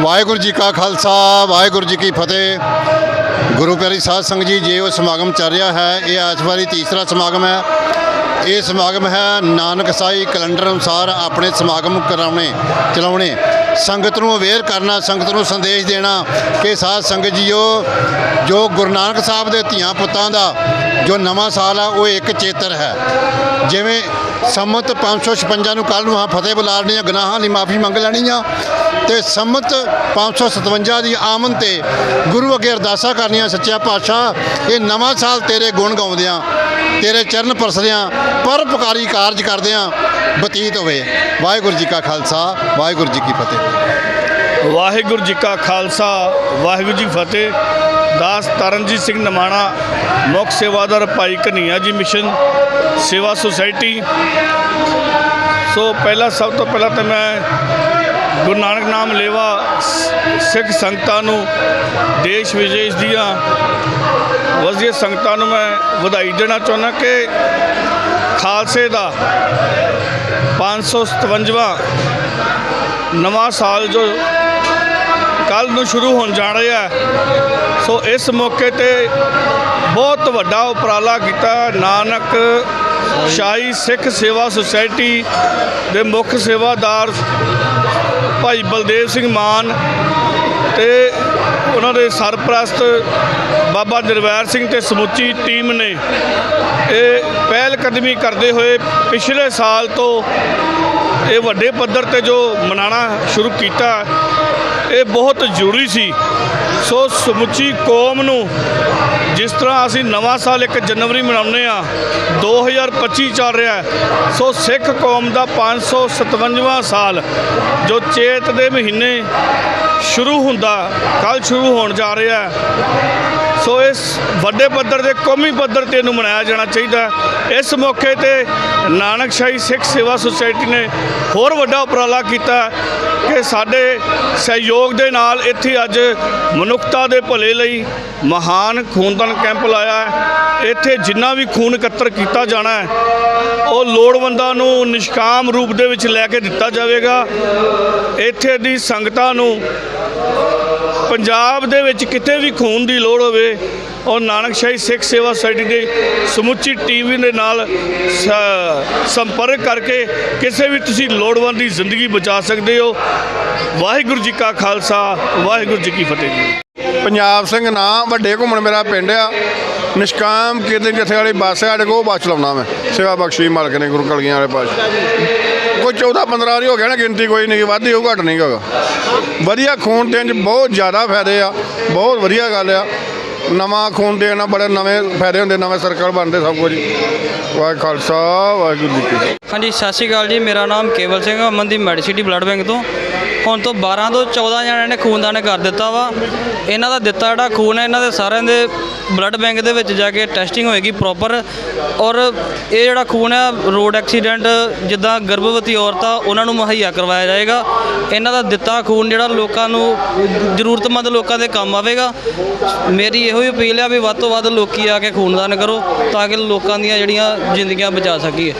ਵਾਹਿਗੁਰੂ ਜੀ ਕਾ ਖਾਲਸਾ, ਵਾਹਿਗੁਰੂ ਜੀ ਕੀ ਫਤਿਹ। ਗੁਰੂ ਪਿਆਰੀ ਸਾਧ ਸੰਗਤ ਜੀ, ਜੇ ਉਹ ਸਮਾਗਮ ਚੱਲ ਰਿਹਾ ਹੈ, ਇਹ ਇਸ ਵਾਰੀ ਤੀਸਰਾ ਸਮਾਗਮ ਹੈ। ਇਹ ਸਮਾਗਮ ਹੈ ਨਾਨਕ ਸਾਈ ਕੈਲੰਡਰ ਅਨੁਸਾਰ ਆਪਣੇ ਸਮਾਗਮ ਕਰਾਉਣੇ, ਚਲਾਉਣੇ। ਸੰਗਤ ਨੂੰ ਅਵੇਅਰ ਕਰਨਾ, ਸੰਗਤ ਨੂੰ ਸੰਦੇਸ਼ ਦੇਣਾ ਕਿ ਸਾਧ ਸੰਗਤ ਜੀਓ, ਜੋ ਗੁਰੂ ਨਾਨਕ ਸਾਹਿਬ ਦੇ ਧੀਆਂ ਪੁੱਤਾਂ ਦਾ ਜੋ ਨਵਾਂ ਸਾਲ ਆ, ਉਹ ਇੱਕ ਚੇਤਰ ਹੈ। ਜਿਵੇਂ ਸੰਮਤ 556 ਨੂੰ ਕੱਲ ਨੂੰ ਹਾਂ ਫਤਿਹ ਬੁਲਾ ਆ ਗੁਨਾਹਾਂ ਦੀ ਮਾਫੀ ਮੰਗ ਲੈਣੀ ਆ। ਤੇ ਸੰਮਤ 557 ਦੀ ਆਮਨ ਤੇ ਗੁਰੂ ਅੱਗੇ ਅਰਦਾਸਾਂ ਕਰਨੀਆਂ ਸੱਚਾ ਪਾਤਸ਼ਾਹ, ਇਹ ਨਵਾਂ ਸਾਲ ਤੇਰੇ ਗੁਣ ਗਾਉਂਦਿਆਂ, ਤੇਰੇ ਚਰਨ ਪਰਸਦਿਆਂ ਪਰਪਕਾਰੀ ਕਾਰਜ ਕਰਦਿਆਂ ਬਤੀਤ ਹੋਵੇ। ਵਾਹਿਗੁਰੂ ਜੀ ਕਾ ਖਾਲਸਾ, ਵਾਹਿਗੁਰੂ ਜੀ ਕੀ ਫਤਿਹ। ਵਾਹਿਗੁਰੂ ਜੀ ਕਾ ਖਾਲਸਾ, ਵਾਹਿਗੁਰੂ ਜੀ ਫਤਿਹ। ਦਾਸ ਤਰਨਜੀਤ ਸਿੰਘ ਨਮਾਣਾ, ਮੁੱਖ ਸੇਵਾਦਾਰ ਭਾਈ ਕਨ੍ਹਈਆ ਜੀ ਮਿਸ਼ਨ, ਸੇਵਾ ਸੁਸਾਇਟੀ। ਸੋ ਪਹਿਲਾਂ ਸਭ ਤੋਂ ਪਹਿਲਾਂ ਤਾਂ ਮੈਂ ਗੁਰੂ ਨਾਨਕ ਨਾਮ ਲੇਵਾ ਸ- ਸਿੱਖ ਸੰਗਤਾਂ ਨੂੰ, ਦੇਸ਼ ਵਿਦੇਸ਼ ਦੀਆਂ ਵਜ਼ੀਰ ਸੰਗਤਾਂ ਨੂੰ ਮੈਂ ਵਧਾਈ ਦੇਣਾ ਚਾਹੁੰਦਾ ਕਿ ਖਾਲਸੇ ਦਾ 557ਵਾਂ ਨਵਾਂ ਸਾਲ ਜੋ ਕੱਲ ਨੂੰ ਸ਼ੁਰੂ ਹੋਣ ਜਾ ਰਿਹਾ ਸੋ ਇਸ ਮੌਕੇ ਤੇ ਬਹੁਤ ਵੱਡਾ ਉਪਰਾਲਾ ਕੀਤਾ ਨਾਨਕ ਸ਼ਾਹੀ ਸਿੱਖ ਸੇਵਾ ਸੁਸਾਇਟੀ ਦੇ ਮੁੱਖ ਸੇਵਾਦਾਰ ਭਾਈ ਬਲਦੇਵ ਸਿੰਘ ਮਾਨ ਤੇ ਉਹਨਾਂ ਦੇ ਸਰਪ੍ਰਸਤ ਬਾਬਾ ਨਿਰਵੈਰ ਸਿੰਘ ਤੇ ਸਮੁੱਚੀ ਟੀਮ ਨੇ ਇਹ ਪਹਿਲ ਕਦਮੀ ਕਰਦੇ ਹੋਏ ਪਿਛਲੇ ਸਾਲ ਤੋਂ ਇਹ ਵੱਡੇ ਪੱਧਰ ਤੇ ਜੋ ਮਨਾਣਾ ਸ਼ੁਰੂ ਕੀਤਾ। ਇਹ ਬਹੁਤ ਜ਼ਰੂਰੀ ਸੀ। ਸੋ ਸਮੁੱਚੀ ਕੌਮ ਨੂੰ ਜਿਸ ਤਰ੍ਹਾਂ ਅਸੀਂ ਨਵਾਂ ਸਾਲ 1 ਜਨਵਰੀ ਮਨਾਉਂਦੇ ਆ 2025 ਚੱਲ ਰਿਹਾ ਸੋ ਸਿੱਖ ਕੌਮ ਦਾ 557ਵਾਂ ਸਾਲ ਜੋ ਚੇਤ ਦੇ ਮਹੀਨੇ ਸ਼ੁਰੂ ਹੁੰਦਾ ਕੱਲ ਸ਼ੁਰੂ ਹੋਣ ਜਾ ਰਿਹਾ ਸੋ ਇਸ ਵੱਡੇ ਪੱਧਰ ਦੇ ਕੌਮੀ ਪੱਧਰ ਤੇ ਇਹਨੂੰ ਮਨਾਇਆ ਜਾਣਾ ਚਾਹੀਦਾ। ਇਸ ਮੌਕੇ ਤੇ ਨਾਨਕਸ਼ਾਹੀ ਸਿੱਖ ਸੇਵਾ ਸੁਸਾਇਟੀ ਨੇ ਹੋਰ ਵੱਡਾ ਉਪਰਾਲਾ ਕੀਤਾ ਕਿ ਸਾਡੇ ਸਹਿਯੋਗ ਦੇ ਨਾਲ ਇੱਥੇ ਅੱਜ ਮਨੁੱਖਤਾ ਦੇ ਭਲੇ ਲਈ ਮਹਾਨ ਖੂਨਦਾਨ ਕੈਂਪ ਲਾਇਆ ਹੈ। ਇੱਥੇ ਜਿੰਨਾ ਵੀ ਖੂਨ ਇਕੱਤਰ ਕੀਤਾ ਜਾਣਾ ਹੈ, ਉਹ ਲੋੜਵੰਦਾਂ ਨੂੰ ਨਿਸ਼ਕਾਮ ਰੂਪ ਦੇ ਵਿੱਚ ਲੈ ਕੇ ਦਿੱਤਾ ਜਾਵੇਗਾ। ਇੱਥੇ ਦੀ ਸੰਗਤਾਂ ਨੂੰ ਪੰਜਾਬ ਦੇ ਵਿੱਚ ਕਿਤੇ ਵੀ ਖੂਨ ਦੀ ਲੋੜ ਹੋਵੇ ਔਰ ਨਾਨਕਸ਼ਾਹੀ ਸਿੱਖ ਸੇਵਾ ਸੁਸਾਇਟੀ ਦੀ ਸਮੁੱਚੀ ਟੀਮ ਦੇ ਨਾਲ ਸੰਪਰਕ ਕਰਕੇ ਕਿਸੇ ਵੀ ਤੁਸੀਂ ਲੋੜਵੰਦ ਦੀ ਜ਼ਿੰਦਗੀ ਬਚਾ ਸਕਦੇ ਹੋ। ਵਾਹਿਗੁਰੂ ਜੀ ਕਾ ਖਾਲਸਾ, ਵਾਹਿਗੁਰੂ ਜੀ ਕੀ ਫਤਿਹ ਜੀ। ਪੰਜਾਬ ਸਿੰਘ ਨਾਂ, ਵੱਡੇ ਘੁੰਮਣ ਮੇਰਾ ਪਿੰਡ ਆ। ਨਿਸ਼ਕਾਮ ਕੀਰਤਨ ਜਥੇ ਵਾਲੀ ਬੱਸ ਆ, ਸਾਡੇ ਕੋਲ ਉਹ ਬੱਸ ਲਾਉਣਾ ਮੈਂ। ਸੇਵਾ ਬਖਸ਼ੀ ਮਾਲਕ ਨੇ, ਗੁਰੂ ਕਲਗੀਆਂ ਵਾਲੇ ਪਾਸ ਕੋਈ 14 15 ਵਾਰੀ ਹੋ ਗਿਆ ਨਾ, ਗਿਣਤੀ ਕੋਈ ਨਹੀਂ, ਵਾਧੀ ਉਹ ਘਟ ਨਹੀਂ ਹੈਗਾ। ਵਧੀਆ ਖੂਨ ਦੇਣ ਚ ਬਹੁਤ ਜ਼ਿਆਦਾ ਫਾਇਦੇ ਆ, ਬਹੁਤ ਵਧੀਆ ਗੱਲ ਆ। ਨਵਾਂ ਖੂਨ ਦੇਣ ਨਾਲ ਬੜੇ ਨਵੇਂ ਫਾਇਦੇ ਹੁੰਦੇ, ਨਵੇਂ ਸਰਕਲ ਬਣਦੇ ਸਭ ਕੁਝ। ਵਾਹਿ ਖਾਲਸਾ, ਵਾਹਿਗੁਰੂ ਜੀ ਕੀ ਫਤਿਹ। ਹਾਂਜੀ, ਸਤਿ ਸ਼੍ਰੀ ਅਕਾਲ ਜੀ, ਮੇਰਾ ਨਾਮ Kewal Singh Amandeep Medicity blood bank ਤੋਂ। ਹੁਣ ਤੋਂ 12 ਤੋਂ 14 ਜਣਿਆਂ ਨੇ ਖੂਨਦਾਨ ਕਰ ਦਿੱਤਾ ਵਾ। ਇਹਨਾਂ ਦਾ ਦਿੱਤਾ ਜਿਹੜਾ ਖੂਨ ਹੈ, ਇਹਨਾਂ ਦੇ ਸਾਰਿਆਂ ਦੇ ਬਲੱਡ ਬੈਂਕ ਦੇ ਵਿੱਚ ਜਾ ਕੇ ਟੈਸਟਿੰਗ ਹੋਏਗੀ ਪ੍ਰੋਪਰ ਔਰ ਇਹ ਜਿਹੜਾ ਖੂਨ ਹੈ ਰੋਡ ਐਕਸੀਡੈਂਟ ਜਿੱਦਾਂ ਗਰਭਵਤੀ ਔਰਤਾਂ ਉਹਨਾਂ ਨੂੰ ਮੁਹੱਈਆ ਕਰਵਾਇਆ ਜਾਏਗਾ। ਇਹਨਾਂ ਦਾ ਦਿੱਤਾ ਖੂਨ ਜਿਹੜਾ ਲੋਕਾਂ ਨੂੰ, ਜ਼ਰੂਰਤਮੰਦ ਲੋਕਾਂ ਦੇ ਕੰਮ ਆਵੇਗਾ। ਮੇਰੀ ਇਹੋ ਹੀ ਅਪੀਲ ਹੈ ਵੀ ਵੱਧ ਤੋਂ ਵੱਧ ਲੋਕੀ ਆ ਕੇ ਖੂਨਦਾਨ ਕਰੋ, ਤਾਂ ਕਿ ਲੋਕਾਂ ਦੀਆਂ ਜਿਹੜੀਆਂ ਜ਼ਿੰਦਗੀਆਂ ਬਚਾ ਸਕੀਏ।